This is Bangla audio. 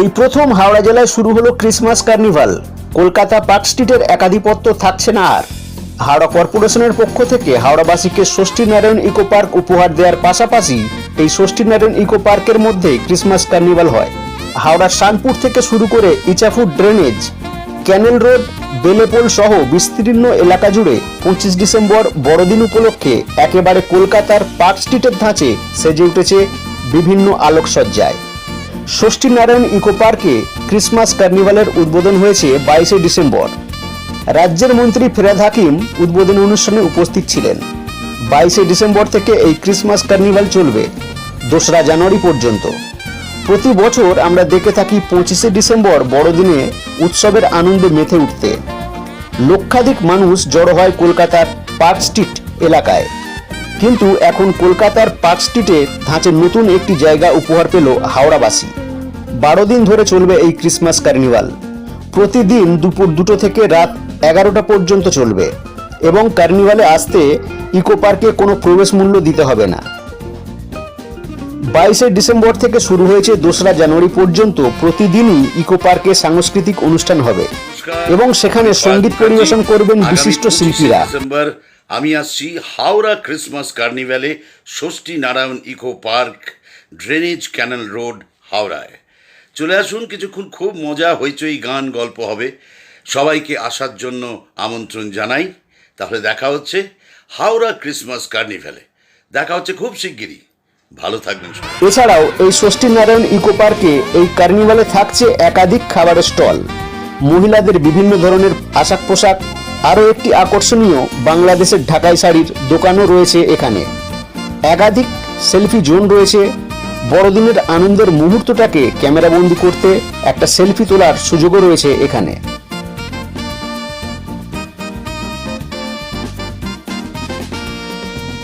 এই প্রথম হাওড়া জেলায় শুরু হলো ক্রিসমাস কার্নিভাল। কলকাতা পার্ক স্ট্রিটের একাধিপত্য থাকছে না আর। হাওড়া কর্পোরেশনের পক্ষ থেকে হাওড়াবাসীকে ষষ্ঠী নারায়ণ ইকো পার্ক উপহার দেওয়ার পাশাপাশি এই ষষ্ঠী নারায়ণ ইকো পার্কের মধ্যে ক্রিসমাস কার্নিভাল হয়। হাওড়ার শানপুর থেকে শুরু করে ইচাফুট ড্রেনেজ, ক্যানেল রোড, বেলেপোল সহ বিস্তীর্ণ এলাকা জুড়ে পঁচিশ ডিসেম্বর বড়দিন উপলক্ষে একেবারে কলকাতার পার্ক স্ট্রিটের ধাঁচে সেজে উঠেছে বিভিন্ন আলোকসজ্জায়। ষষ্ঠী নারায়ণ ইকো পার্কে ক্রিসমাস কার্নিভালের উদ্বোধন হয়েছে বাইশে ডিসেম্বর। রাজ্যের মন্ত্রী ফেরাদ হাকিম উদ্বোধনী অনুষ্ঠানে উপস্থিত ছিলেন। বাইশে ডিসেম্বর থেকে এই ক্রিসমাস কার্নিভাল চলবে, দোসরা জানুয়ারি পর্যন্ত। প্রতি বছর আমরা দেখে থাকি পঁচিশে ডিসেম্বর বড়দিনে উৎসবের আনন্দে মেতে উঠতে। লক্ষাধিক মানুষ জড়ো হয় কলকাতার পার্ক স্ট্রিট এলাকায়। কিন্তু এখন কলকাতার পার্ক স্ট্রিটে ধাঁচে নতুন একটি জায়গা উপহার পেল হাওড়াবাসী। বারো দিন ধরে চলবে এই ক্রিসমাস কার্নিভাল। প্রতিদিন দুপুর দুটো থেকে রাত এগারোটা পর্যন্ত চলবে এবং কার্নিভালে আসতে ইকো পার্কে কোনো প্রবেশ মূল্য দিতে হবে না। বাইশে ডিসেম্বর থেকে শুরু হয়েছে দোসরা জানুয়ারি পর্যন্ত প্রতিদিনই ইকো পার্কে সাংস্কৃতিক অনুষ্ঠান হবে এবং সেখানে সংগীত পরিবেশন করবেন বিশিষ্ট 25শে শিল্পীরা। ডিসেম্বর আমি আসছি Howrah Christmas কার্নিভ্যালে Shashthi Narayan eco park drainage canal road হাওড়ায়। চলে আসুন, কিছুক্ষণ খুব মজা, হইচই, গান, গল্প হবে। সবাইকে আসার জন্য আমন্ত্রণ জানাই। তাহলে দেখা হচ্ছে হাওড়া ক্রিসমাস কার্নিভ্যালে। দেখা হচ্ছে খুব শিগগিরই। ভালো থাকবেন এছাড়াও এই ষষ্ঠী নারায়ণ ইকো পার্কে এই কার্নিভালে থাকছে একাধিক খাবারের স্টল। মহিলাদের বিভিন্ন ধরনের পোশাক পোশাক আরও একটি আকর্ষণীয় বাংলাদেশের ঢাকাই শাড়ির দোকানও রয়েছে এখানে। একাধিক সেলফি জোন রয়েছে বড়দিনের আনন্দের মুহূর্তটাকে ক্যামেরাবন্দি করতে একটা সেলফি তোলার সুযোগও রয়েছে এখানে।